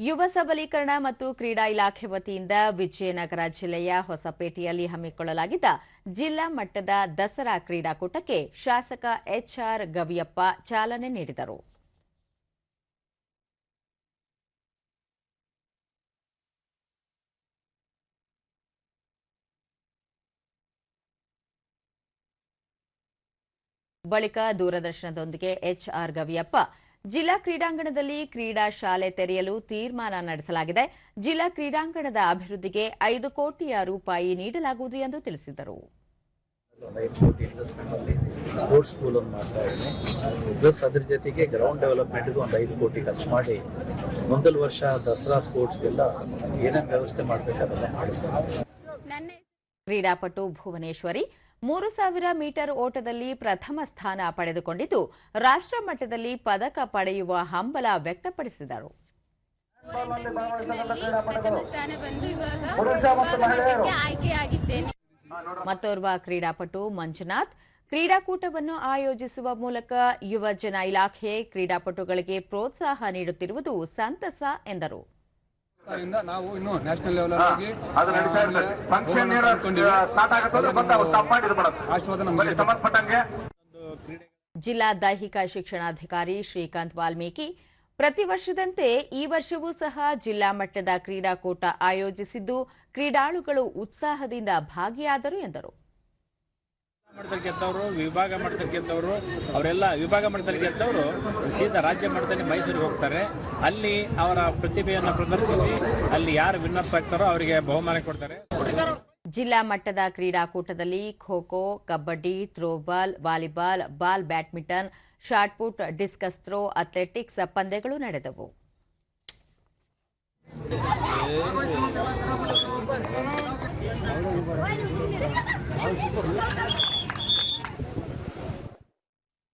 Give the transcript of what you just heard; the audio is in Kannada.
ಯುವ ಸಬಲೀಕರಣ ಮತ್ತು ಕ್ರೀಡಾ ಇಲಾಖೆ ವತಿಯಿಂದ ವಿಜಯನಗರ ಜಿಲ್ಲೆಯ ಹೊಸಪೇಟೆಯಲ್ಲಿ ಹಮ್ಮಿಕೊಳ್ಳಲಾಗಿದ್ದ ಜಿಲ್ಲಾ ಮಟ್ಟದ ದಸರಾ ಕ್ರೀಡಾಕೂಟಕ್ಕೆ ಶಾಸಕ ಎಚ್ಆರ್ ಗವಿಯಪ್ಪ ಚಾಲನೆ ನೀಡಿದರು. ಬಳಿಕ ದೂರದರ್ಶನದೊಂದಿಗೆ ಎಚ್ಆರ್ ಗವಿಯಪ್ಪ ಜಿಲ್ಲಾ ಕ್ರೀಡಾಂಗಣದಲ್ಲಿ ಕ್ರೀಡಾ ಶಾಲೆ ತೆರೆಯಲು ತೀರ್ಮಾನ ನಡೆಸಲಾಗಿದೆ. ಜಿಲ್ಲಾ ಕ್ರೀಡಾಂಗಣದ ಅಭಿವೃದ್ಧಿಗೆ ಐದು ಕೋಟಿಯ ರೂಪಾಯಿ ನೀಡಲಾಗುವುದು ಎಂದು ತಿಳಿಸಿದರು. ಸ್ಪೋರ್ಟ್ಸ್ ಸ್ಕೂಲ್ ಮಾಡ್ತಾ ಇದ್ದೀನಿ. ಪ್ಲಸ್ ಅದ್ರ ಜೊತೆಗೆ ಗ್ರೌಂಡ್ ಡೆವಲಪ್ಮೆಂಟ್ಗೂ ಒಂದು ಐದು ಕೋಟಿ ಖರ್ಚು ಮಾಡಿ ಮುಂದಲ್ ವರ್ಷ ದಸರಾ ಸ್ಪೋರ್ಟ್ಸ್ಗೆಲ್ಲ ಏನೇನು ವ್ಯವಸ್ಥೆ ಮಾಡಬೇಕು ಮಾಡಿಸ್ತಾರೆ ಕ್ರೀಡಾಪಟು ಭುವನೇಶ್ವರಿ ಮೂರು ಸಾವಿರ ಮೀಟರ್ ಓಟದಲ್ಲಿ ಪ್ರಥಮ ಸ್ಥಾನ ಪಡೆದುಕೊಂಡಿದ್ದು, ರಾಷ್ಟ್ರ ಮಟ್ಟದಲ್ಲಿ ಪದಕ ಪಡೆಯುವ ಹಂಬಲ ವ್ಯಕ್ತಪಡಿಸಿದರು. ಮತ್ತೋರ್ವ ಕ್ರೀಡಾಪಟು ಮಂಜುನಾಥ್, ಕ್ರೀಡಾಕೂಟವನ್ನು ಆಯೋಜಿಸುವ ಮೂಲಕ ಯುವಜನ ಇಲಾಖೆ ಕ್ರೀಡಾಪಟುಗಳಿಗೆ ಪ್ರೋತ್ಸಾಹ ನೀಡುತ್ತಿರುವುದು ಸಂತಸ ಎಂದರು. ನಾವು ಇನ್ನು ನ್ಯಾಷನಲ್ ಲೆವೆಲ್ ಹೋಗಿ ಜಿಲ್ಲಾ ದೈಹಿಕ ಶಿಕ್ಷಣಾಧಿಕಾರಿ ಶ್ರೀಕಾಂತ್ ವಾಲ್ಮೀಕಿ ಪ್ರತಿ ವರ್ಷದಂತೆ ಈ ವರ್ಷವೂ ಸಹ ಜಿಲ್ಲಾ ಮಟ್ಟದ ಕ್ರೀಡಾಕೂಟ ಆಯೋಜಿಸಿದ್ದು ಕ್ರೀಡಾಳುಗಳು ಉತ್ಸಾಹದಿಂದ ಭಾಗಿಯಾದರು ಎಂದರು. ಮಟ್ಟದಲ್ಲಿ ಗೆದ್ದವರು, ವಿಭಾಗ ಮಟ್ಟದಲ್ಲಿ ಗೆದ್ದವರು, ಅವರೆಲ್ಲ ವಿಭಾಗ ಮಟ್ಟದಲ್ಲಿ ಗೆದ್ದವರು ಸೀದಾ ರಾಜ್ಯ ಮಟ್ಟದಲ್ಲಿ ಮೈಸೂರಿಗೆ ಹೋಗ್ತಾರೆ. ಅಲ್ಲಿ ಅವರ ಪ್ರತಿಭೆಯನ್ನು ಪ್ರದರ್ಶಿಸಿ ಅಲ್ಲಿ ಯಾರು ವಿನ್ನರ್ಸ್ ಆಗ್ತಾರೋ ಅವರಿಗೆ ಬಹುಮಾನ ಕೊಡ್ತಾರೆ. ಜಿಲ್ಲಾ ಮಟ್ಟದ ಕ್ರೀಡಾಕೂಟದಲ್ಲಿ kho kho, kabaddi, throwball, volleyball, ball, badminton shot put discus throw, athletics ಪಂದ್ಯಗಳು ನಡೆದವು.